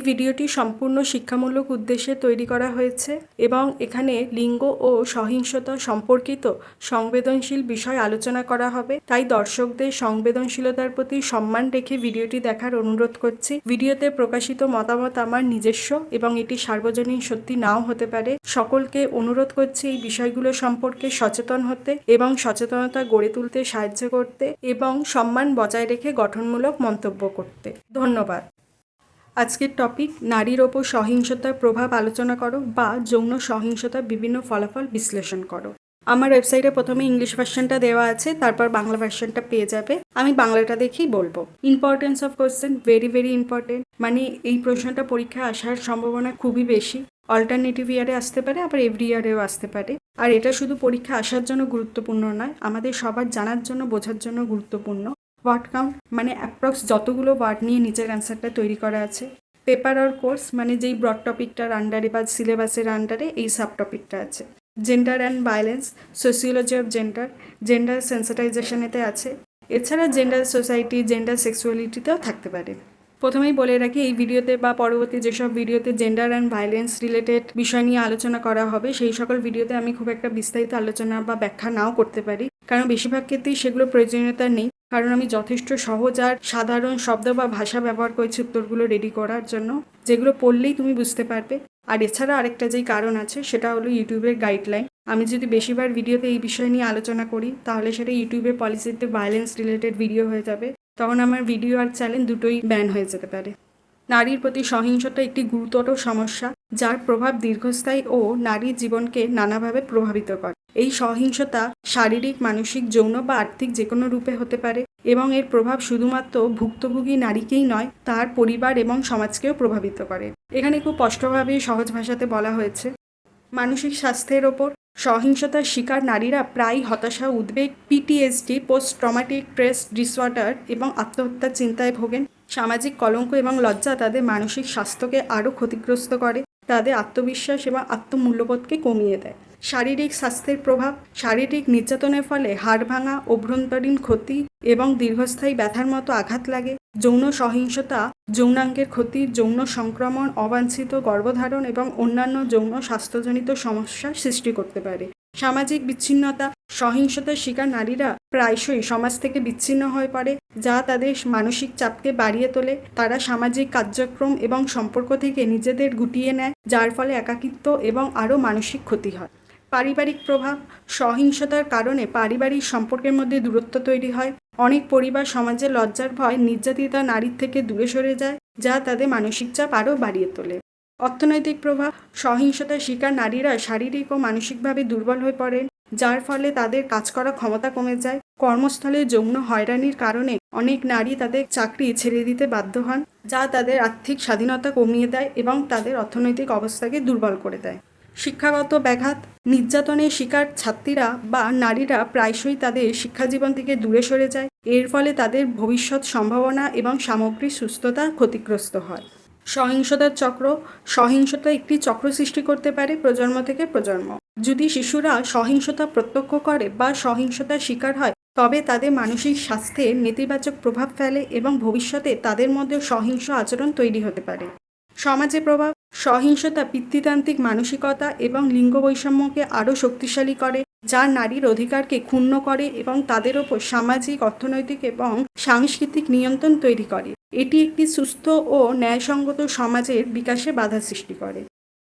ভিডিওটি সম্পূর্ণ শিক্ষামূলক উদ্দেশ্যে তৈরি করা হয়েছে এবং এখানে লিঙ্গ ও সহিংসতা সম্পর্কিত সংবেদনশীল বিষয় আলোচনা করা হবে। তাই দর্শকদের সংবেদনশীলতার প্রতি সম্মান রেখে ভিডিওটি দেখার অনুরোধ করছি। ভিডিওতে প্রকাশিত মতামত আমার নিজস্ব এবং এটি সার্বজনীন সত্যি নাও হতে পারে। সকলকে অনুরোধ করছি এই বিষয়গুলো সম্পর্কে সচেতন হতে এবং সচেতনতা গড়ে তুলতে সাহায্য করতে এবং সম্মান বজায় রেখে গঠনমূলক মন্তব্য করতে। ধন্যবাদ। আজকের টপিক নারীর ওপর সহিংসতার প্রভাব আলোচনা করো বা যৌন সহিংসতার বিভিন্ন ফলাফল বিশ্লেষণ করো। আমার ওয়েবসাইটে প্রথমে ইংলিশ ভার্সনটা দেওয়া আছে, তারপর বাংলা ভার্সনটা পেয়ে যাবে। আমি বাংলাটা দেখেই বলব। Importance of question very very important মানে এই প্রশ্নটা পরীক্ষায় আসার সম্ভাবনা খুবই বেশি। অল্টারনেটিভ ইয়ারে আসতে পারে, আবার এভরি ইয়ারেও আসতে পারে। আর এটা শুধু পরীক্ষা আসার জন্য গুরুত্বপূর্ণ নয়, আমাদের সবার জানার জন্য, বোঝার জন্য গুরুত্বপূর্ণ। ওয়ার্ড কাউন্ট মানে অ্যাপ্রক্স যতগুলো ওয়ার্ড নিয়ে নিজের অ্যান্সারটা তৈরি করা আছে। পেপার আর কোর্স মানে যেই ব্রড টপিকটার আন্ডারে বা সিলেবাসের আন্ডারে এই সাব টপিকটা আছে। Gender and violence sociology of gender gender সেন্সিটাইজেশনেতে আছে। এছাড়া জেন্ডার সোসাইটি জেন্ডার সেক্সুয়ালিটিতেও থাকতে পারে। প্রথমেই বলে রাখি, এই ভিডিওতে বা পরবর্তী যেসব ভিডিওতে জেন্ডার অ্যান্ড ভায়োলেন্স রিলেটেড বিষয় নিয়ে আলোচনা করা হবে, সেই সকল ভিডিওতে আমি খুব একটা বিস্তারিত আলোচনা বা ব্যাখ্যা নাও করতে পারি। কারণ বেশিরভাগ ক্ষেত্রেই সেগুলো প্রয়োজনীয়তা নেই। কারণ আমি যথেষ্ট সহজ আর সাধারণ শব্দ বা ভাষা ব্যবহার করেছি উত্তরগুলো রেডি করার জন্য, যেগুলো পড়লেই তুমি বুঝতে পারবে। আর এছাড়া আরেকটা যেই কারণ আছে, সেটা হলো ইউটিউবের গাইডলাইন আমি যদি বেশিরভাগ ভিডিওতে এই বিষয় নিয়ে আলোচনা করি, তাহলে সেটা ইউটিউবের পলিসিতে ভায়োলেন্স রিলেটেড ভিডিও হয়ে যাবে। তখন আমার ভিডিও আর চ্যানেল দুটোই ব্যান হয়ে যেতে পারে। নারীর প্রতি সহিংসতা একটি গুরুতর সমস্যা, যার প্রভাব দীর্ঘস্থায়ী ও নারীর জীবনকে নানাভাবে প্রভাবিত করে। এই সহিংসতা শারীরিক, মানসিক, যৌন বা আর্থিক যে কোনো রূপে হতে পারে এবং এর প্রভাব শুধুমাত্র ভুক্তভোগী নারীকেই নয়, তার পরিবার এবং সমাজকেও প্রভাবিত করে। এখানে খুব স্পষ্টভাবে সহজ ভাষাতে বলা হয়েছে, মানসিক স্বাস্থ্যের ওপর সহিংসতার শিকার নারীরা প্রায় হতাশা, উদ্বেগ PTSD post traumatic stress disorder এবং আত্মহত্যার চিন্তায় ভোগেন। সামাজিক কলঙ্ক এবং লজ্জা তাদের মানসিক স্বাস্থ্যকে আরও ক্ষতিগ্রস্ত করে, তাদের আত্মবিশ্বাস এবং আত্মমূল্যবোধকে কমিয়ে দেয়। শারীরিক স্বাস্থ্যের প্রভাব, শারীরিক নির্যাতনের ফলে হাড় ভাঙা, অভ্যন্তরীণ ক্ষতি এবং দীর্ঘস্থায়ী ব্যথার মতো আঘাত লাগে। যৌন সহিংসতা, যৌনাঙ্গের ক্ষতি, যৌন সংক্রমণ, অবাঞ্ছিত গর্ভধারণ এবং অন্যান্য যৌন স্বাস্থ্যজনিত সমস্যার সৃষ্টি করতে পারে। সামাজিক বিচ্ছিন্নতা, সহিংসতার শিকার নারীরা প্রায়শই সমাজ থেকে বিচ্ছিন্ন হয়ে পড়ে, যা তাদের মানসিক চাপকে বাড়িয়ে তোলে। তারা সামাজিক কার্যক্রম এবং সম্পর্ক থেকে নিজেদের গুটিয়ে নেয়, যার ফলে একাকিত্ব এবং আরও মানসিক ক্ষতি হয়। পারিবারিক প্রভাব, সহিংসতার কারণে পারিবারিক সম্পর্কের মধ্যে দূরত্ব তৈরি হয়। অনেক পরিবার সমাজে লজ্জার ভয়, নির্যাতিতা নারীর থেকে দূরে সরে যায়, যা তাদের মানসিক চাপ আরও বাড়িয়ে তোলে। অর্থনৈতিক প্রভাব, সহিংসতার শিকার নারীরা শারীরিক ও মানসিকভাবে দুর্বল হয়ে পড়েন যার ফলে তাদের কাজ করার ক্ষমতা কমে যায়। কর্মস্থলে যৌন হয়রানির কারণে অনেক নারী তাদের চাকরি ছেড়ে দিতে বাধ্য হন, যা তাদের আর্থিক স্বাধীনতা কমিয়ে দেয় এবং তাদের অর্থনৈতিক অবস্থাকে দুর্বল করে দেয়। শিক্ষাগত ব্যাঘাত, নির্যাতনের শিকার ছাত্রীরা বা নারীরা প্রায়শই তাদের শিক্ষাজীবন থেকে দূরে সরে যায়। এর ফলে তাদের ভবিষ্যৎ সম্ভাবনা এবং সামগ্রিক সুস্থতা ক্ষতিগ্রস্ত হয়। সহিংসতার চক্র, সহিংসতা একটি চক্র সৃষ্টি করতে পারে প্রজন্ম থেকে প্রজন্ম। যদি শিশুরা সহিংসতা প্রত্যক্ষ করে বা সহিংসতার শিকার হয়, তবে তাদের মানসিক স্বাস্থ্যে নেতিবাচক প্রভাব ফেলে এবং ভবিষ্যতে তাদের মধ্যে সহিংস আচরণ তৈরি হতে পারে। সমাজে প্রভাব সহিংসতা, পিতৃতান্ত্রিক মানসিকতা এবং লিঙ্গ বৈষম্যকে আরও শক্তিশালী করে, যা নারীর অধিকারকে ক্ষুণ্ণ করে এবং তাদের ওপর সামাজিক, অর্থনৈতিক এবং সাংস্কৃতিক নিয়ন্ত্রণ তৈরি করে। এটি একটি সুস্থ ও ন্যায়সঙ্গত সমাজের বিকাশে বাধা সৃষ্টি করে।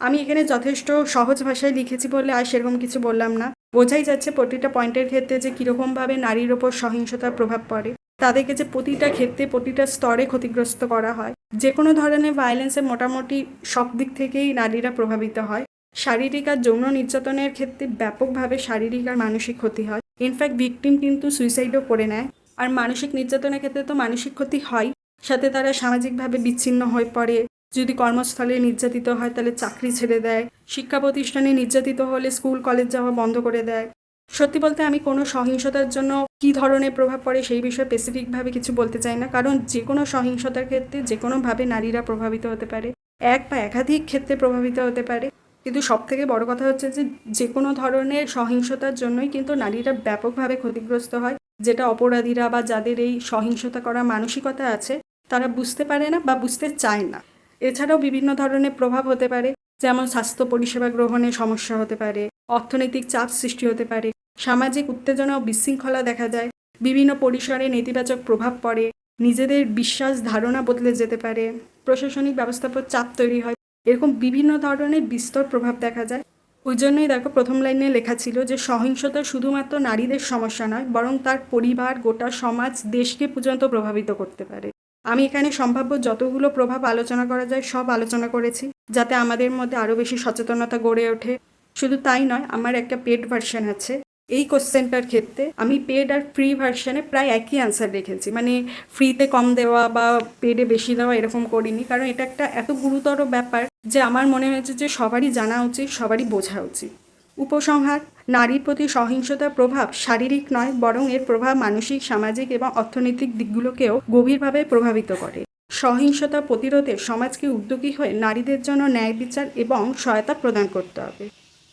আমি এখানে যথেষ্ট সহজ ভাষায় লিখেছি বলে আর সেরকম কিছু বললাম না। বোঝাই যাচ্ছে প্রতিটা পয়েন্টের ক্ষেত্রে যে কীরকমভাবে নারীর ওপর সহিংসতার প্রভাব পড়ে। তাদেরকে যে প্রতিটা ক্ষেত্রে, প্রতিটা স্তরে ক্ষতিগ্রস্ত করা হয়। যে কোনো ধরনের ভায়োলেন্সে মোটামুটি সব দিক থেকেই নারীরা প্রভাবিত হয়। শারীরিক আর যৌন নির্যাতনের ক্ষেত্রে ব্যাপকভাবে শারীরিক আর মানসিক ক্ষতি হয়। ইনফ্যাক্ট ভিকটিম কিন্তু সুইসাইডও করে নেয়। আর মানসিক নির্যাতনের ক্ষেত্রে তো মানসিক ক্ষতি হয়। সাথে তারা সামাজিকভাবে বিচ্ছিন্ন হয়ে পড়ে। যদি কর্মস্থলে নির্যাতিত হয়, তাহলে চাকরি ছেড়ে দেয়। শিক্ষা প্রতিষ্ঠানে নির্যাতিত হলে স্কুল, কলেজ যাওয়া বন্ধ করে দেয়। সত্যি বলতে আমি কোনো সহিংসতার জন্য কী ধরনের প্রভাব পড়ে সেই বিষয়ে স্পেসিফিকভাবে কিছু বলতে চাই না। কারণ যে কোনো সহিংসতার ক্ষেত্রে, যে কোনোভাবে নারীরা প্রভাবিত হতে পারে, এক বা একাধিক ক্ষেত্রে প্রভাবিত হতে পারে। কিন্তু সব থেকে বড় কথা হচ্ছে যে যে কোনো ধরনের সহিংসতার জন্যই কিন্তু নারীরা ব্যাপকভাবে ক্ষতিগ্রস্ত হয়। যেটা অপরাধীরা বা যাদের এই সহিংসতা করার মানসিকতা আছে, তারা বুঝতে পারে না বা বুঝতে চায় না। এছাড়াও বিভিন্ন ধরনের প্রভাব হতে পারে। যেমন স্বাস্থ্য পরিষেবা গ্রহণে সমস্যা হতে পারে, অর্থনৈতিক চাপ সৃষ্টি হতে পারে, সামাজিক উত্তেজনা ও বিশৃঙ্খলা দেখা যায়, বিভিন্ন পরিসরে নেতিবাচক প্রভাব পড়ে, নিজেদের বিশ্বাস ধারণা বদলে যেতে পারে, প্রশাসনিক ব্যবস্থার উপর চাপ তৈরি হয়, এরকম বিভিন্ন ধরনের বিস্তর প্রভাব দেখা যায়। ওই জন্যই দেখো প্রথম লাইনে লেখা ছিল যে সহিংসতা শুধুমাত্র নারীদের সমস্যা নয়, বরং তার পরিবার, গোটা সমাজ, দেশকে পর্যন্ত প্রভাবিত করতে পারে। আমি এখানে সম্ভাব্য যতগুলো প্রভাব আলোচনা করা যায়, সব আলোচনা করেছি। যাতে আমাদের মধ্যে আরও বেশি সচেতনতা গড়ে ওঠে। শুধু তাই নয়, আমার একটা পেড ভার্সন আছে। এই কোশ্চেনটার ক্ষেত্রে আমি পেড আর ফ্রি ভার্সনে প্রায় একই অ্যান্সার রেখেছি। মানে ফ্রিতে কম দেওয়া বা পেডে বেশি দেওয়া এরকম করিনি। কারণ এটা একটা এত গুরুতর ব্যাপার যে আমার মনে হয়েছে যে সবারই জানা উচিত, সবারই বোঝা উচিত। উপসংহার, নারীর প্রতি সহিংসতার প্রভাব শারীরিক নয়, বরং এর প্রভাব মানসিক, সামাজিক এবং অর্থনৈতিক দিকগুলোকেও গভীরভাবে প্রভাবিত করে। সহিংসতা প্রতিরোধে সমাজকে উদ্যোগী হয়ে নারীদের জন্য ন্যায় বিচার এবং সহায়তা প্রদান করতে হবে।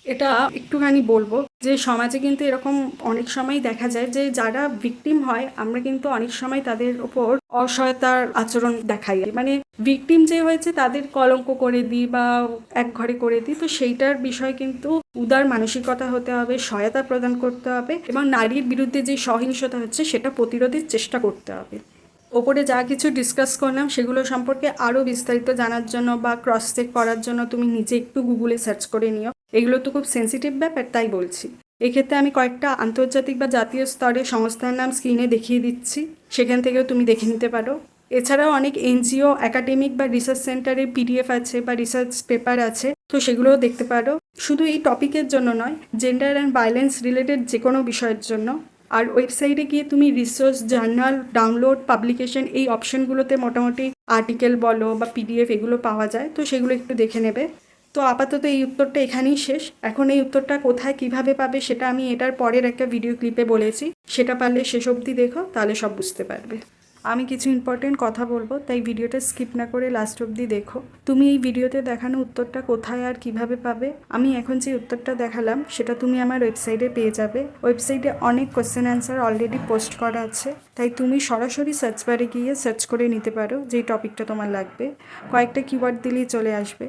এটা একটুখানি বলব যে সমাজে কিন্তু এরকম অনেক সময় দেখা যায় যে যারা ভিকটিম হয়, আমরা কিন্তু অনেক সময় তাদের ওপর অসহায়তার আচরণ দেখাই। মানে ভিকটিম যে হয়েছে তাদের কলঙ্ক করে দিই বা এক ঘরে করে দিই, তো সেইটার বিষয় কিন্তু উদার মানসিকতা হতে হবে, সহায়তা প্রদান করতে হবে এবং নারীর বিরুদ্ধে যে সহিংসতা হচ্ছে সেটা প্রতিরোধের চেষ্টা করতে হবে। ওপরে যা কিছু ডিসকাস করলাম, সেগুলো সম্পর্কে আরও বিস্তারিত জানার জন্য বা ক্রস চেক করার জন্য তুমি নিজে একটু গুগলে সার্চ করে নিও। এগুলো তো খুব সেন্সিটিভ ব্যাপার, তাই বলছি। এক্ষেত্রে আমি কয়েকটা আন্তর্জাতিক বা জাতীয় স্তরে সংস্থার নাম স্ক্রিনে দেখিয়ে দিচ্ছি। সেখান থেকেও তুমি দেখে নিতে পারো। এছাড়াও অনেক এনজিও একাডেমিক বা রিসার্চ সেন্টারের পিডিএফ আছে বা রিসার্চ পেপার আছে, তো সেগুলোও দেখতে পারো। শুধু এই টপিকের জন্য নয় জেন্ডার অ্যান্ড ভায়োলেন্স রিলেটেড যে কোনো বিষয়ের জন্য। আর ওয়েবসাইটে গিয়ে তুমি রিসার্চ জার্নাল ডাউনলোড পাবলিকেশন এই অপশনগুলোতে মোটামুটি আর্টিকেল বলো বা পিডিএফ এগুলো পাওয়া যায়, তো সেগুলো একটু দেখে নেবে। তো আপাতত এই উত্তরটা এখানেই শেষ। এখন এই উত্তরটা কোথায় কীভাবে পাবে সেটা আমি এটার পরের একটা ভিডিও ক্লিপে বলেছি। সেটা পারলে শেষ অবধি দেখো, তাহলে সব বুঝতে পারবে। আমি কিছু ইম্পর্টেন্ট কথা বলব, তাই ভিডিওটা স্কিপ না করে লাস্ট অবধি দেখো। তুমি এই ভিডিওতে দেখানো উত্তরটা কোথায় আর কীভাবে পাবে? আমি এখন যে উত্তরটা দেখালাম, সেটা তুমি আমার ওয়েবসাইটে পেয়ে যাবে। ওয়েবসাইটে অনেক কোশ্চেন অ্যান্সার অলরেডি পোস্ট করা আছে, তাই তুমি সরাসরি সার্চ বারে গিয়ে সার্চ করে নিতে পারো যেই টপিকটা তোমার লাগবে। কয়েকটা কিওয়ার্ড দিলেই চলে আসবে।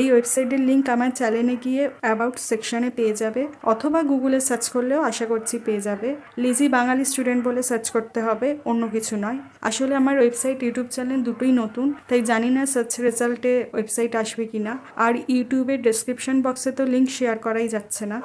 এই ওয়েবসাইটের লিঙ্ক আমার চ্যানেলে গিয়ে অ্যাবাউট সেকশনে পেয়ে যাবে, অথবা গুগলে সার্চ করলেও আশা করছি পেয়ে যাবে। লিজি বাঙালি স্টুডেন্ট বলে সার্চ করতে হবে, অন্য কিছু নয়। আসলে আমার ওয়েবসাইট ইউটিউব চ্যানেল দুটোই নতুন, তাই জানি না সার্চ রেজাল্টে ওয়েবসাইট আসবে কি না আর ইউটিউবের ডেসক্রিপশন বক্সে তো লিঙ্ক শেয়ার করাই যাচ্ছে না।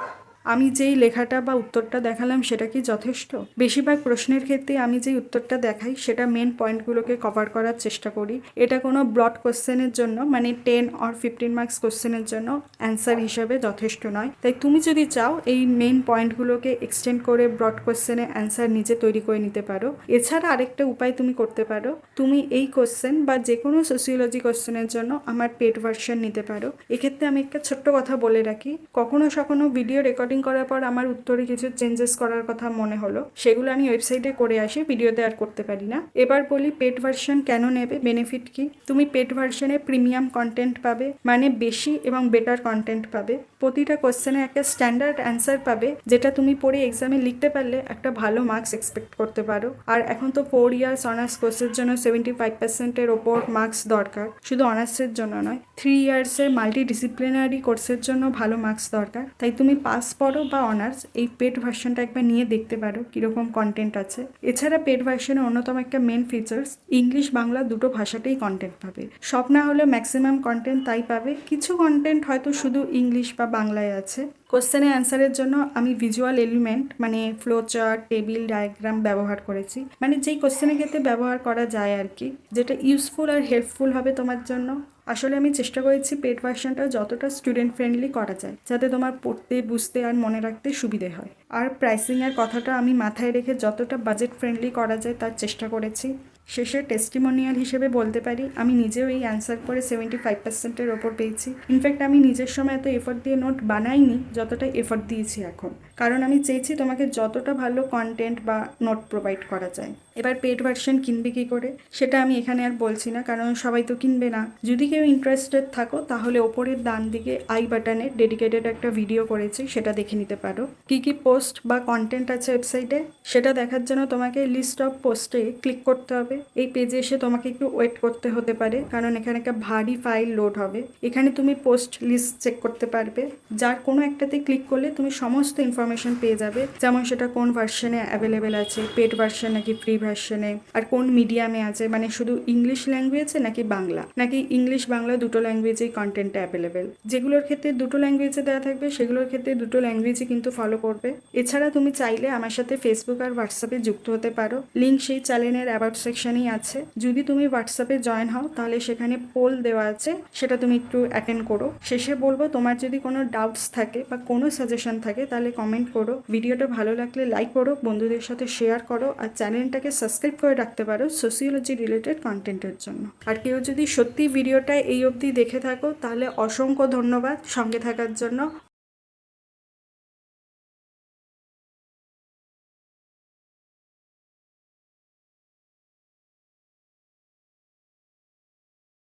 আমি যেই লেখাটা বা উত্তরটা দেখালাম সেটা কি যথেষ্ট? বেশিরভাগ প্রশ্নের ক্ষেত্রে আমি যেই উত্তরটা দেখাই সেটা মেন পয়েন্টগুলোকে কভার করার চেষ্টা করি। এটা কোনো ব্রড কোশ্চেনের জন্য মানে টেন অর ফিফটিন মার্কস কোশ্চেনের জন্য অ্যান্সার হিসেবে যথেষ্ট নয়। তাই তুমি যদি চাও এই মেন পয়েন্টগুলোকে এক্সটেন্ড করে ব্রড কোশ্চেনে অ্যান্সার নিজে তৈরি করে নিতে পারো। এছাড়া আরেকটা উপায় তুমি করতে পারো। তুমি এই কোশ্চেন বা যে কোনো সোসিওলজি কোশ্চেনের জন্য আমার পেড ভার্সন নিতে পারো। এক্ষেত্রে আমি একটা ছোট্ট কথা বলে রাখি। কখনো সখনো ভিডিও রেকর্ডিং করার পর আমার উত্তরে কিছু চেঞ্জেস করার কথা মনে হলো। সেগুলো আমি ওয়েবসাইটে করে আসি ভিডিওতে আর করতে পারি না। এবার বলি পেড ভার্সন কেন নেবে? বেনিফিট কি? তুমি পেড ভার্সনে প্রিমিয়াম কন্টেন্ট পাবে মানে বেশি এবং বেটার কন্টেন্ট পাবে। প্রতিটা কোশ্চেনে একটা স্ট্যান্ডার্ড অ্যান্সার পাবে, যেটা তুমি পড়ে এক্সামে লিখতে পারলে একটা ভালো মার্কস এক্সপেক্ট করতে পারো। আর এখন তো ফোর ইয়ার্স অনার্স কোর্সের জন্য সেভেন্টি ফাইভ পার্সেন্টের ওপর মার্কস দরকার, শুধু অনার্সের জন্য নয়। থ্রি ইয়ার্সের মাল্টি ডিসিপ্লিনারি কোর্সের জন্য ভালো মার্কস দরকার। তাই তুমি পাস পড়ো বা অনার্স, এই পেড ভার্সনটা একবার নিয়ে দেখতে পারো কীরকম কন্টেন্ট আছে। এছাড়া পেড ভার্সনের অন্যতম একটা মেন ফিচার্স ইংলিশ, বাংলা দুটো ভাষাতেই কন্টেন্ট পাবে। সব না হলে ম্যাক্সিমাম কন্টেন্ট তাই পাবে। কিছু কন্টেন্ট হয়তো শুধু ইংলিশ বা বাংলায় আছে। কোশ্চেনে অ্যান্সারের জন্য আমি ভিজুয়াল এলিমেন্ট মানে ফ্লো চার্ট টেবিল ডায়াগ্রাম ব্যবহার করেছি। মানে যেই কোশ্চেনের ক্ষেত্রে ব্যবহার করা যায় আর কি, যেটা ইউজফুল আর হেল্পফুল হবে তোমার জন্য। আসলে আমি চেষ্টা করেছি পেড ভার্সনটা যতটা স্টুডেন্ট ফ্রেন্ডলি করা যায়, যাতে তোমার পড়তে, বুঝতে আর মনে রাখতে সুবিধে হয়। আর প্রাইসিংয়ের কথাটা আমি মাথায় রেখে যতটা বাজেট ফ্রেন্ডলি করা যায় তার চেষ্টা করেছি। শেষে টেস্টিমোনিয়াল হিসেবে বলতে পারি, আমি নিজেও এই অ্যান্সার করে সেভেন্টি ফাইভ পার্সেন্টের ওপর পেয়েছি। ইনফ্যাক্ট আমি নিজের সময় এত এফোর্ট দিয়ে নোট বানাইনি, যতটা এফোর্ট দিয়েছি এখন। কারণ আমি চেয়েছি তোমাকে যতটা ভালো কন্টেন্ট বা নোট প্রোভাইড করা যায়। এবার পেড ভার্সন কিনবে কি করে? সেটা আমি এখানে আর বলছি না, কারণ সবাই তো কিনবে না। যদি কেউ ইন্টারেস্টেড থাকো, তাহলে ওপরের ডান দিকে আই বাটনে ডেডিকেটেড একটা ভিডিও করেছি, সেটা দেখে নিতে পারো। কি কি পোস্ট বা কন্টেন্ট আছে ওয়েবসাইটে সেটা দেখার জন্য তোমাকে লিস্ট অফ পোস্টে ক্লিক করতে হবে। এই পেজে এসে তোমাকে একটু ওয়েট করতে হতে পারে, কারণ এখানে একটা ভারী ফাইল লোড হবে। এখানে তুমি পোস্ট লিস্ট চেক করতে পারবে। যার কোনো একটাতে ক্লিক করলে তুমি সমস্ত ইনফরমেশন পেয়ে যাবে। যেমন সেটা কোন ভার্সনে অ্যাভেলেবেল আছে পেড ভার্সন নাকি ফ্রি ভার্সনে, আর কোন মিডিয়ামে আছে? মানে শুধু ইংলিশ ল্যাঙ্গুয়েজে নাকি বাংলা? নাকি ইংলিশ, বাংলা দুটো ল্যাঙ্গুয়েজেই কন্টেন্টটা অ্যাভেলেবেল যেগুলোর ক্ষেত্রে দুটো ল্যাঙ্গুয়েজে দেওয়া থাকবে, সেগুলোর ক্ষেত্রে দুটো ল্যাঙ্গুয়েজই কিন্তু ফলো করবে। এছাড়া তুমি চাইলে আমার সাথে ফেসবুক আর হোয়াটসঅ্যাপে যুক্ত হতে পারো। লিঙ্ক সেই চ্যানেলের অ্যাবাউট সেকশনেই আছে। যদি তুমি হোয়াটসঅ্যাপে জয়েন হও, তাহলে সেখানে পোল দেওয়া আছে। সেটা তুমি একটু অ্যাটেন্ড করো। শেষে বলব, তোমার যদি কোনো ডাউটস থাকে বা কোনো সাজেশন থাকে, তাহলে কমেন্ট করো। ভিডিওটা ভালো লাগলে লাইক করো, বন্ধুদের সাথে শেয়ার করো, আর চ্যানেলটাকে সাবস্ক্রাইব করে রাখতে পারো সোসিওলজি রিলেটেড কন্টেন্টের জন্য। আর কেউ যদি সত্যি ভিডিওটা এই অবধি দেখে থাকো, তাহলে অসংখ্য ধন্যবাদ সঙ্গে থাকার জন্য।